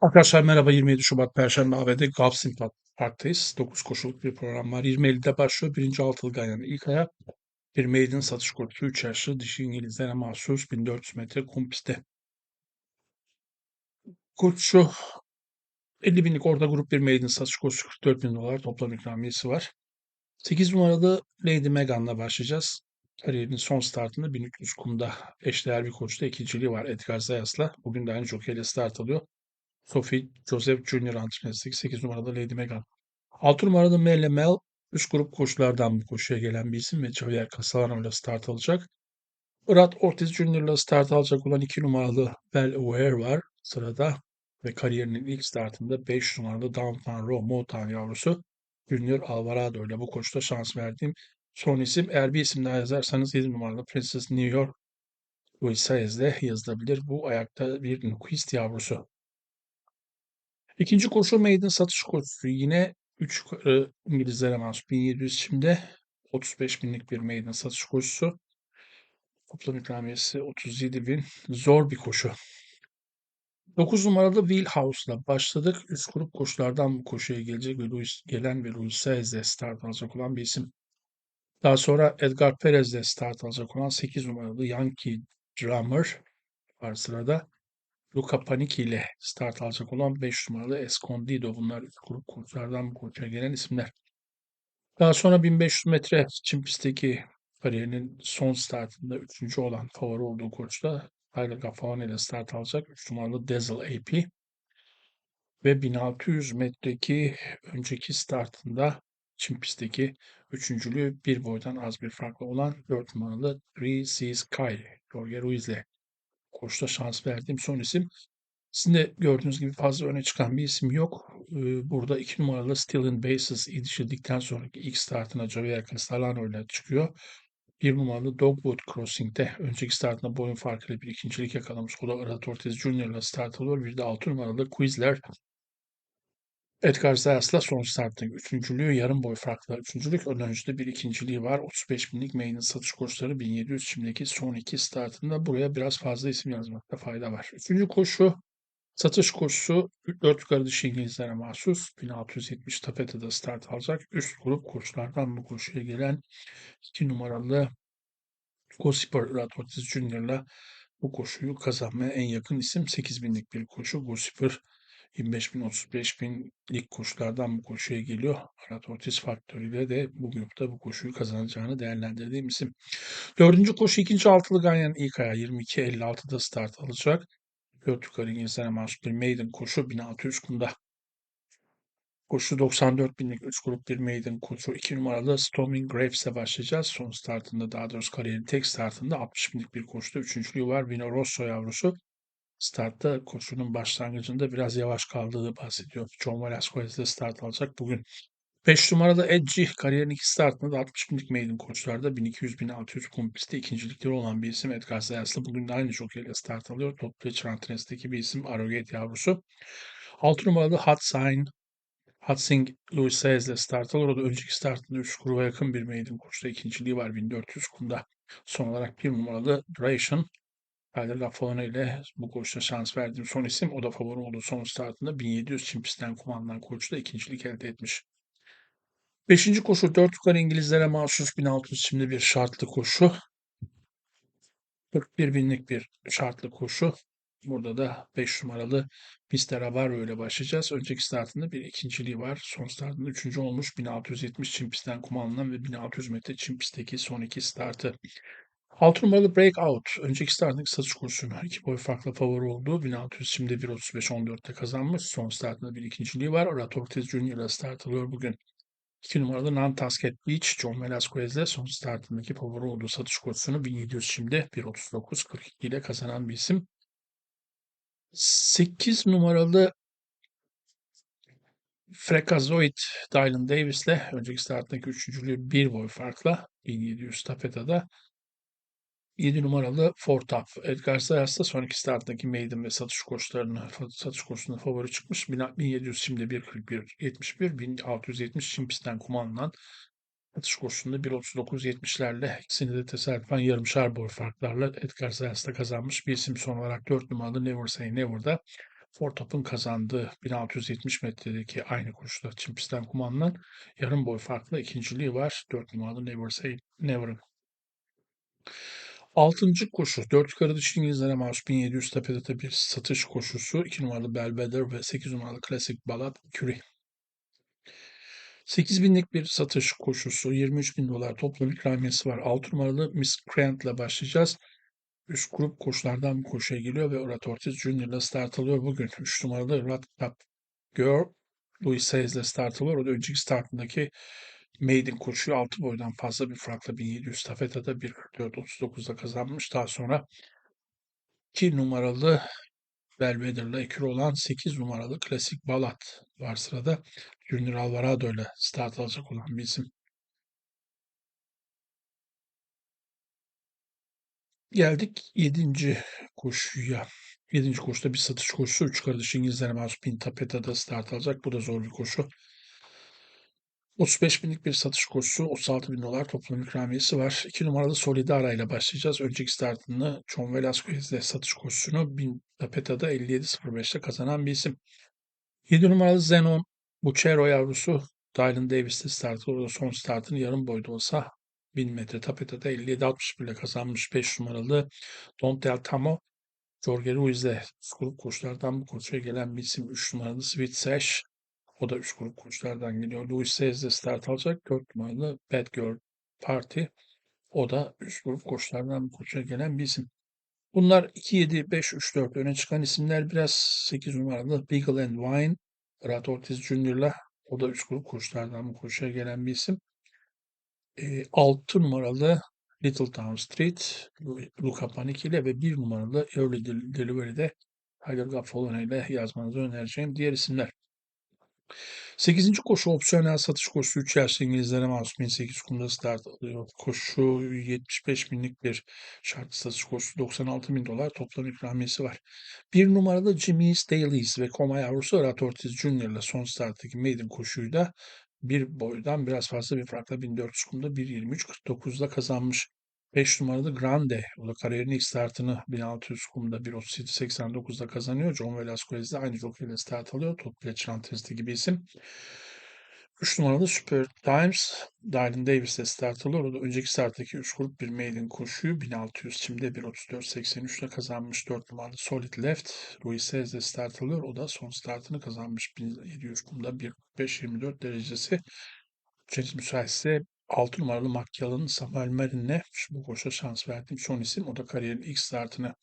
Arkadaşlar merhaba 27 Şubat Perşembe Gulfstream Park- Park'tayız. 9 koşuluk bir program var. 20.50'de başlıyor. Birinci altılı Ganyan'ın ilk ayağı. Bir maiden satış koşusu 3 yaşlı dişi İngilizlere mahsus 1400 metre kum pistte. Koşu 50 binlik orta grup bir maiden satış koşusu 44 bin dolar toplam ikramiyesi var. 8 numaralı Lady Megan'la başlayacağız. Kariyerinin son startında 1300 kumda eşdeğer bir koşuda ikinciliği var Edgar Zayas'la. Bugün de aynı jokeyle start alıyor. Sophie Joseph Jr. antrenörlüğü 8 numaralı Lady Megan. 6 numaralı Mel Mel üst grup koşulardan bu koşuya gelen bir isim ve Javier Castellano ile start alacak. Brad Ortiz Jr. ile start alacak olan 2 numaralı Bell O'Hare var sırada ve kariyerinin ilk startında 5 numaralı Downtown Row Motown yavrusu Junior Alvarado ile bu koşuda şans verdiğim son isim. Eğer bir isim daha yazarsanız 7 numaralı Princess New York Luis Saez de yazılabilir. Bu ayakta bir Nuquist yavrusu. İkinci koşu maiden satış koşusu. Yine 3 İngilizlere mahsus 1700 şimdi 35 binlik bir maiden satış koşusu. Toplam ikramiyesi 37 bin. Zor bir koşu. 9 numaralı Wheelhouse'la başladık. Üst grup koşulardan bu koşuya gelecek ve Luis, gelen ve Luis Saez'de start alacak olan bir isim. Daha sonra Edgar Perez'de start alacak olan 8 numaralı Yankee Drummer var sırada. Luca Panicki ile start alacak olan 5 numaralı Escondido. Bunlar grup koşulardan bu koşuya gelen isimler. Daha sonra 1500 metre çim pistteki kariyerinin son startında 3. olan favori olduğu koçta Tyler Gaffone ile start alacak. 3 numaralı Dazzle AP. Ve 1600 metreki önceki startında çim pistteki üçüncülüğü bir boydan az bir farklı olan 4 numaralı Three Seas Sky. Jorge Ruiz ile koşta şans verdiğim son isim. Sizin de gördüğünüz gibi fazla öne çıkan bir isim yok. Burada iki numaralı Still in Bases yetiştirdikten sonraki ilk startına Javier Castellano ile çıkıyor. Bir numaralı Dogwood Crossing'de önceki startında boyun farkıyla bir ikincilik yakalamış. O da Arat Ortiz Jr. ile start alıyor. Bir de altı numaralı Quizler Edgar Zayas'la son starttaki üçüncülüğü yarım boy farkla üçüncülük. Ondan önce de bir ikinciliği var. 35 binlik mainin satış koşuları 1700 şimdiki son iki startında buraya biraz fazla isim yazmakta fayda var. Üçüncü koşu Satış koşusu 4 yukarı dişi İngilizlere mahsus 1670 tapetede start alacak. Üst grup koşulardan bu koşuya gelen 2 numaralı Gossiper Ratortiz Junior'la bu koşuyu kazanmaya en yakın isim 8000'lik bir koşu. Gossiper 25 bin 35 bin lig koşulardan bu koşuya geliyor. Arat Ortiz faktörüyle de bu grupta bu koşuyu kazanacağını değerlendirdiğim isim. Dördüncü koşu ikinci altılı Ganyan ilk ayağı 22.56'da start alacak. 4 yukarı İngilizlere mahsus bir maiden koşu 1600 kumda. Koşu 94 binlik 3 grup bir maiden koşu 2 numaralı Storming Graves'e başlayacağız. Son startında daha doğrusu kariyerin tek startında 60 binlik bir koşuda üçüncülüğü var. Vino Rosso yavrusu. Startta koşunun başlangıcında biraz yavaş kaldığı bahsediyor. John Velasquez de start alacak bugün. 5 numarada Edgy kariyerin iki startında da 60 binlik maiden koşularda 1200-1600 kum ikincilikleri olan bir isim Edgar Zayas'la bugün de aynı jokeyle start alıyor. Toplu Çantres'teki bir isim Arrogate yavrusu. 6 numaralı Hot Sign Hatsing Louis Saez ile start alıyor. O da önceki startında 3 gruba yakın bir maiden koşuda ikinciliği var 1400 kumda. Son olarak bir numaralı Duration Tyler Lafone ile bu koşuda şans verdiğim son isim. O da favori olduğu son startında 1700 çim pistten kumandan koşuda ikincilik elde etmiş. Beşinci koşu 4 yukarı İngilizlere mahsus 1600 şimdi bir şartlı koşu. 41 binlik bir şartlı koşu. Burada da 5 numaralı Mr. Abarro ile başlayacağız. Önceki startında bir ikinciliği var. Son startında üçüncü olmuş. 1670 çim pistten kumandan ve 1600 metre çim pistteki son iki startı. 6 numaralı Breakout. Önceki startındaki satış koşusu iki boy farklı favori olduğu 1600 şimdi 1.35-14'te kazanmış. Son startında bir ikinciliği var. Orat Ortiz ile start alıyor bugün. 2 numaralı Nantasket Beach John Velasquez'le son startındaki favori olduğu satış koşusunu 1700 şimdi 1.39-42 ile kazanan bir isim. 8 numaralı Frekazoid Dylan Davis'le önceki starttaki üçüncülüğü bir boy farkla 1700 tapetada 7 numaralı Fortap. Edgar Zayas da son iki starttaki maiden ve satış koşularını satış koşusunda favori çıkmış. 1700 şimdi 1.41 71 1670 çim pistten kumandan atış koşusunda 1.39-70'lerle ikisini de tesadüfen yarımşar boy farklarla Edgar Zayas da kazanmış. Bir isim son olarak 4 numaralı Never Say Never'da Fortop'un kazandığı 1670 metredeki aynı koşuda çim pistten kumandan yarım boy farklı ikinciliği var. 4 numaralı Never Say Never'ın. Altıncı koşu. 4 yukarı dış İngilizlere mahsus 1700 tepede bir satış koşusu. 2 numaralı Belvedere ve 8 numaralı Klasik Balat Curie. 8000'lik bir satış koşusu. 23 bin dolar toplam ikramiyesi var. 6 numaralı Miss Grant ile başlayacağız. Üst grup koşulardan bir koşuya geliyor ve Orat Ortiz Junior ile start alıyor bugün. 3 numaralı Rat Cup Girl Louis Sayes ile start alıyor. O da önceki startındaki Maiden koşuyu 6 boydan fazla bir farkla 1700 stafetada 1.44.39'da kazanmış. Daha sonra 2 numaralı Belvedere'la ekür olan 8 numaralı Klasik Balat var sırada. Junior Alvarado ile start alacak olan bir isim. Geldik 7. koşuya. 7. koşuda bir satış koşusu. 3 kardeş İngilizlere mahsus Pintapeta'da start alacak. Bu da zor bir koşu. 35 binlik bir satış koşusu. 36 bin dolar toplam ikramiyesi var. 2 numaralı Solidara ile başlayacağız. Önceki startını John Velasquez ile satış koşusunu Pintapeta'da 57.05'te kazanan bir isim. 7 numaralı Zenon Bucero yavrusu Dylan Davis'te startı. Orada son startını yarım boyda olsa 1000 metre tapetede 57-61 ile kazanmış 5 numaralı Don Del Tamo. Jorge Ruiz'le grup koşulardan bu koşuya gelen bir isim 3 numaralı Sweet Sash. O da 3 grup koşulardan geliyor. Luis Saez start alacak. 4 numaralı Bad Girl Party. O da 3 grup koşulardan bu koşuya gelen bir isim. Bunlar 2, 7, 5, 3, 4 öne çıkan isimler. Biraz 8 numaralı Beagle and Wine. Brad Ortiz Jr.'la o da 3 grup koşulardan bu koşuya gelen bir isim. E, 6 numaralı Little Town Street, Luca Panicki ile ve 1 numaralı Early Delivery'de Tiger Gaffolone ile yazmanızı önereceğim diğer isimler. 8. koşu opsiyonel satış koşusu 3 yaşlı İngilizlere mahsus 1800 kumda start alıyor. Koşu 75 binlik bir şartlı satış koşusu 96 bin dolar toplam ikramiyesi var. Bir numaralı Jimmy's Dailies ve Koma yavrusu Rat Ortiz Jr. ile son starttaki maiden koşuyu da bir boydan biraz fazla bir farkla 1400 kumda 1.23.49'da kazanmış. 5 numaralı Grande. O da kariyerinin ilk startını 1600 kumda 1.37.89'da kazanıyor. John Velasquez de aynı jokeyle start alıyor. Top Pletchland testi gibi isim. 3 numaralı Super Times. Dylan Davis de start alıyor. O da önceki starttaki 3 grup bir maiden koşuyu 1600 çimde 1.34.83'le kazanmış. 4 numaralı Solid Left. Louis de start alıyor. O da son startını kazanmış. 1700 kumda 1.45-24 derecesi. Cengiz müsaitse 6 numaralı Makyal'ın Samuel Marin'le bu koşuya şans verdiğim son isim. O da kariyerin ilk startını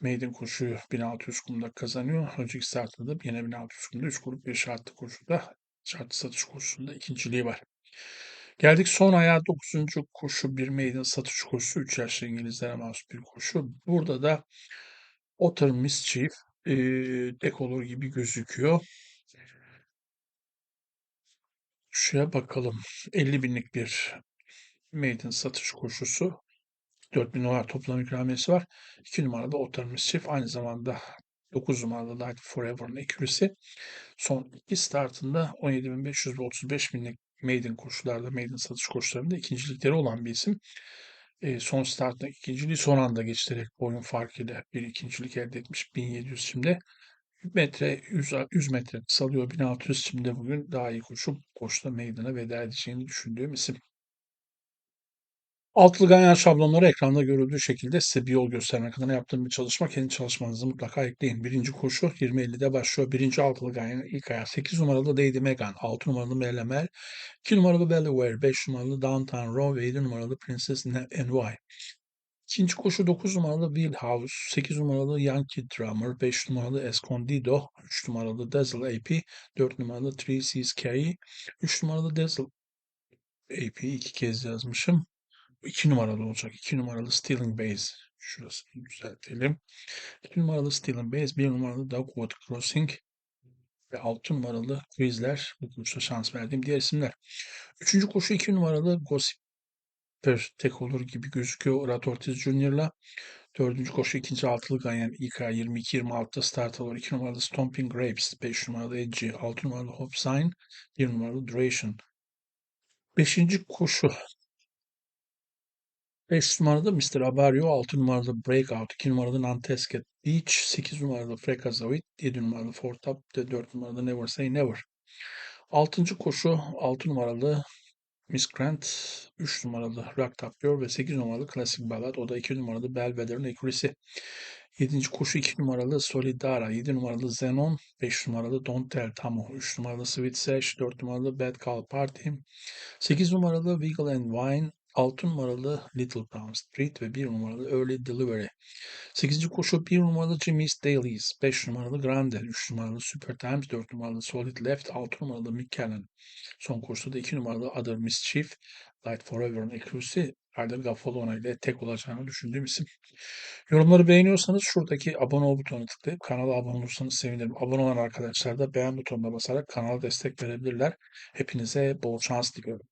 Maiden koşuyu 1600 kumda kazanıyor. Önceki startında da yine 1600 kumda 3 grup bir şartlı koşuda şartlı satış koşusunda ikinciliği var. Geldik son ayağa 9. koşu bir maiden satış koşusu. 3 yaşlı İngilizlere mahsus bir koşu. Burada da Otter Mischief e, dekolor gibi gözüküyor. Şuraya bakalım. 50 binlik bir maiden satış koşusu. 4000 dolar toplam ikramiyesi var. 2 numarada Otter Mischief. Aynı zamanda 9 numaralı Light Forever'ın ekürisi. Son iki startında 17.500 ve 35 binlik maiden koşularda, maiden satış koşularında ikincilikleri olan bir isim. E, son startta ikinciliği son anda geçtirerek boyun farkıyla bir ikincilik elde etmiş. 1700 şimdi metre 100, 100 metre salıyor 1600 şimdi bugün daha iyi koşup koşuda meydana veda edeceğini düşündüğüm isim. Altılı ganyan şablonları ekranda görüldüğü şekilde size bir yol göstermek adına yaptığım bir çalışma. Kendi çalışmanızı mutlaka ekleyin. Birinci koşu 20.50'de başlıyor. Birinci altılı ganyan ilk ayağı 8 numaralı Lady Megan, 6 numaralı Melemel, 2 numaralı Bellaware, 5 numaralı Downtown Row ve 7 numaralı Princess NY. İkinci koşu 9 numaralı Wheelhouse, 8 numaralı Yankee Drummer, 5 numaralı Escondido, 3 numaralı Dazzle AP, 4 numaralı Three Seas Carry, 3 numaralı Dazzle AP iki kez yazmışım. 2 numaralı olacak. 2 numaralı Stealing Base. Şurasını düzeltelim. 2 numaralı Stealing Base, 1 numaralı Dogwood Crossing ve 6 numaralı Quizler. Bu koşuda şans verdiğim diğer isimler. Üçüncü koşu 2 numaralı Gossiper tek olur gibi gözüküyor Rat Ortiz Junior'la. Dördüncü koşu ikinci altılı ganyan İK 22-26'da start alıyor. 2 numaralı Stomping Grapes, 5 numaralı Edgy, 6 numaralı Hope Sign, 1 numaralı Duration. Beşinci koşu 5 numarada Mr. Abario, 6 numarada Breakout, 2 numarada Nantasket Beach, 8 numarada Freakazoid, 7 numarada Fortap ve 4 numarada Never Say Never. 6. koşu 6 numaralı Miss Grant, 3 numaralı Rock Girl ve 8 numaralı Classic Ballad. O da 2 numaralı Belvedere'nin ekurisi. 7. koşu 2 numaralı Solidara, 7 numaralı Zenon, 5 numaralı Don't Tell Tamo, 3 numaralı Sweet Sash, 4 numaralı Bad Call Party, 8 numaralı Wiggle and Wine, 6 numaralı Little Brown Street ve 1 numaralı Early Delivery. 8. koşu 1 numaralı Jimmy's Dailies, 5 numaralı Grande, 3 numaralı Super Times, 4 numaralı Solid Left, 6 numaralı Mikkel'in. Son koşuda da 2 numaralı Other Mischief, Light Forever'ın ekürüsü Ryder Gaffalona ile tek olacağını düşündüğüm isim. Yorumları beğeniyorsanız şuradaki abone ol butonuna tıklayıp kanala abone olursanız sevinirim. Abone olan arkadaşlar da beğen butonuna basarak kanala destek verebilirler. Hepinize bol şans diliyorum.